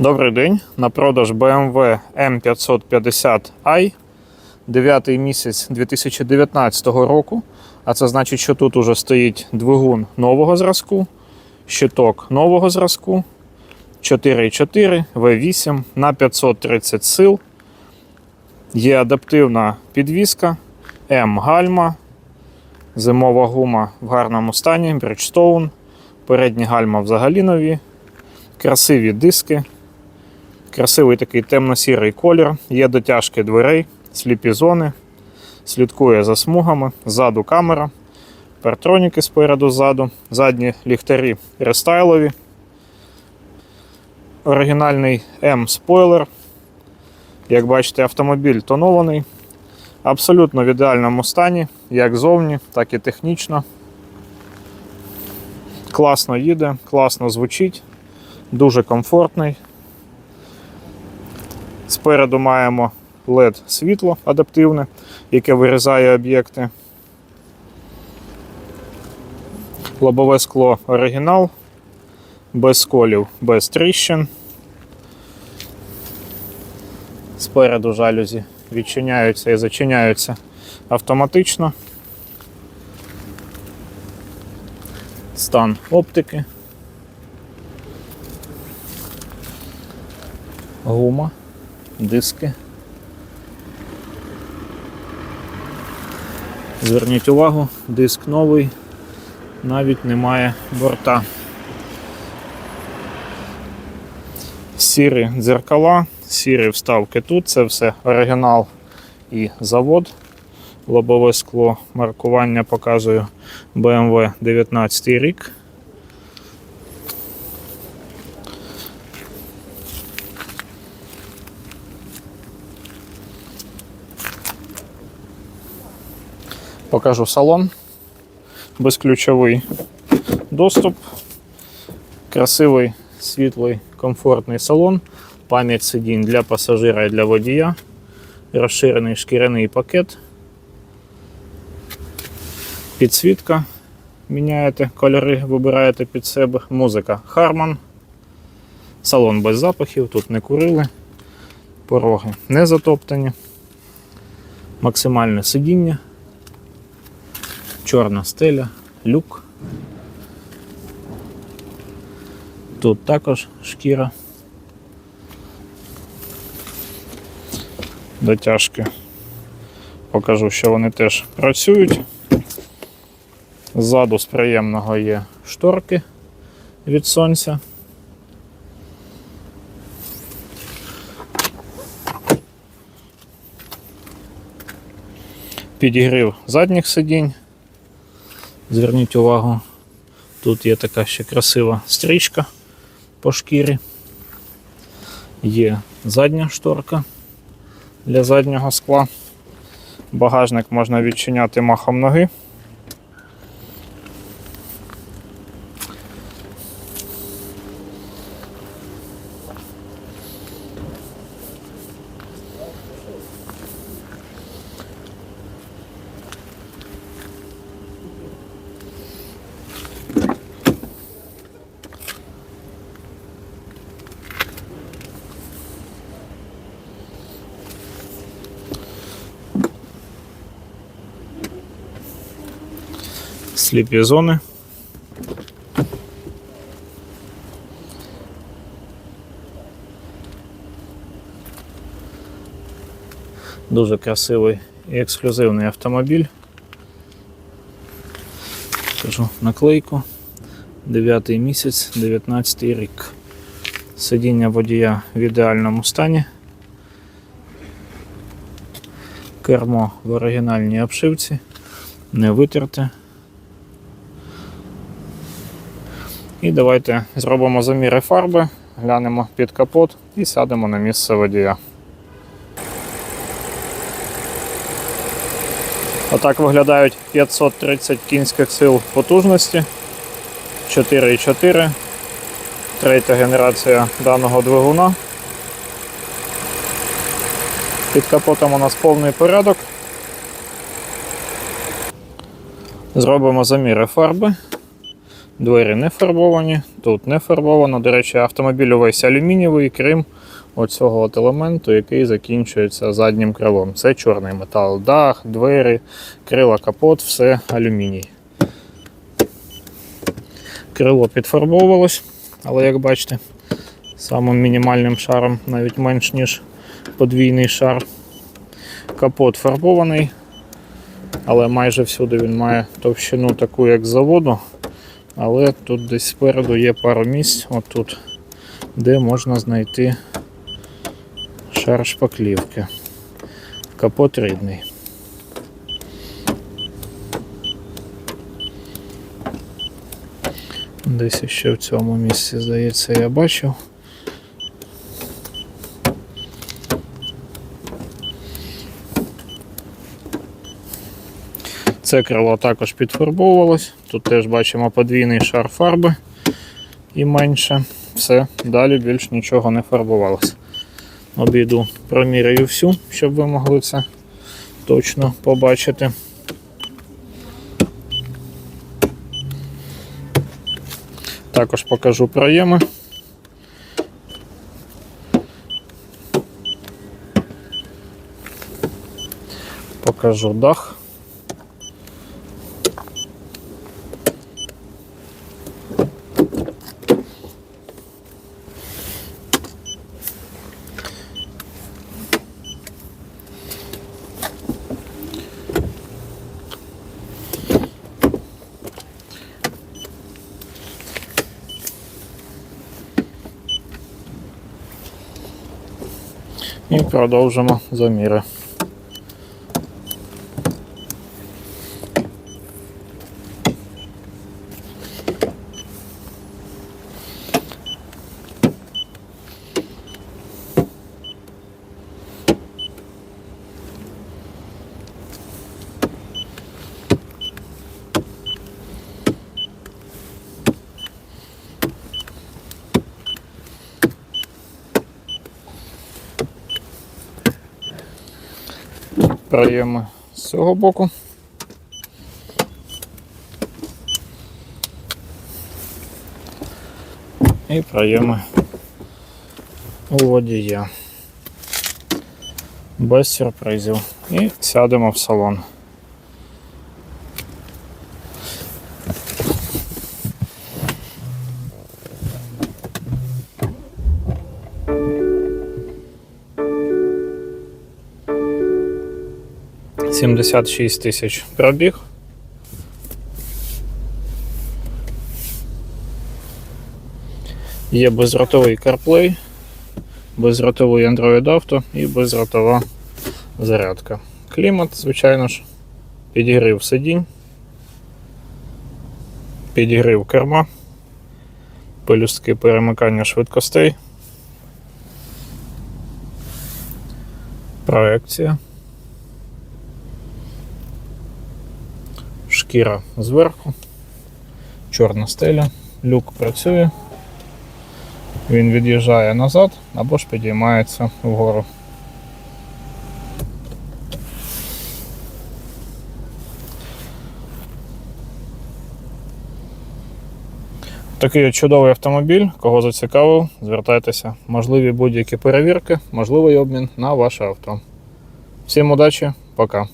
Добрий день. На продаж BMW M550i 9 місяць 2019 року. А це значить, що тут уже стоїть двигун нового зразку, щиток нового зразку 4.4 V8 на 530 сил. Є адаптивна підвіска, М-гальма, зимова гума в гарному стані, Bridgestone, передні гальма взагалі нові, красиві диски. Красивий такий темно-сірий колір, є дотяжки дверей, сліпі зони, слідкує за смугами, ззаду камера, партроніки спереду ззаду, задні ліхтарі рестайлові, оригінальний М-спойлер. Як бачите, автомобіль тонований, абсолютно в ідеальному стані, як зовні, так і технічно. Класно їде, класно звучить, дуже комфортний. Спереду маємо LED світло адаптивне, яке вирізає об'єкти. Лобове скло оригінал, без сколів, без тріщин. Спереду жалюзі відчиняються і зачиняються автоматично. Стан оптики. Гума диски. Зверніть увагу, диск новий, навіть немає борта. Сірі дзеркала, сірі вставки тут, це все оригінал і завод. Лобове скло маркування показую BMW 19 рік. Покажу салон. Безключовий доступ. Красивий, світлий, комфортний салон. Пам'ять сидінь для пасажира і для водія. Розширений шкіряний пакет. Підсвітка. Міняєте кольори, вибираєте під себе. Музика Harman. Салон без запахів, тут не курили. Пороги не затоптані. Максимальне сидіння чорна стеля, люк. Тут також шкіра. Дотяжки. Покажу, що вони теж працюють. Ззаду з приємного є шторки від сонця. Підігрів задніх сидінь. Зверніть увагу, тут є така ще красива стрічка по шкірі. Є задня шторка для заднього скла. Багажник можна відчиняти махом ноги. Сліпі зони. Дуже красивий і ексклюзивний автомобіль. Кажу наклейку. 9 місяць, 19 рік. Сидіння водія в ідеальному стані. Кермо в оригінальній обшивці, не витерте. І давайте зробимо заміри фарби, глянемо під капот і сядемо на місце водія. Отак виглядають 530 кінських сил потужності. 4,4. Третя генерація даного двигуна. Під капотом у нас повний порядок. Зробимо заміри фарби. Двері не фарбовані, тут не фарбовано. До речі, автомобіль увесь алюмінієвий, крім оцього от елементу, який закінчується заднім крилом. Це чорний метал, дах, двері, крила, капот, все алюміній. Крило підфарбовувалось, але як бачите, самим мінімальним шаром, навіть менш ніж подвійний шар. Капот фарбований, але майже всюди він має товщину таку, як з заводу. Але тут десь спереду є пару місць, отут, де можна знайти шар шпаклівки. Капот рідний. Десь ще в цьому місці, здається, я бачив. Це крило також підфарбовувалось. Тут теж бачимо подвійний шар фарби і менше. Все, далі більш нічого не фарбувалося. Обійду проміряю всю, щоб ви могли це точно побачити. Також покажу проєми. Покажу дах. І продовжимо заміри. Проєми з цього боку. І проєми у водія. Без сюрпризів. І сядемо в салон. Сімдесят шість тисяч пробіг. Є безротовий CarPlay, безротовий Android Auto і безротова зарядка. Клімат, звичайно ж, підігрів сидінь, підігрів керма, пелюстки перемикання швидкостей, проекція, шкіра зверху, чорна стеля, люк працює. Він від'їжджає назад або ж підіймається вгору. Такий чудовий автомобіль. Кого зацікавив, звертайтеся. Можливі будь-які перевірки, можливий обмін на ваше авто. Всім удачі, пока.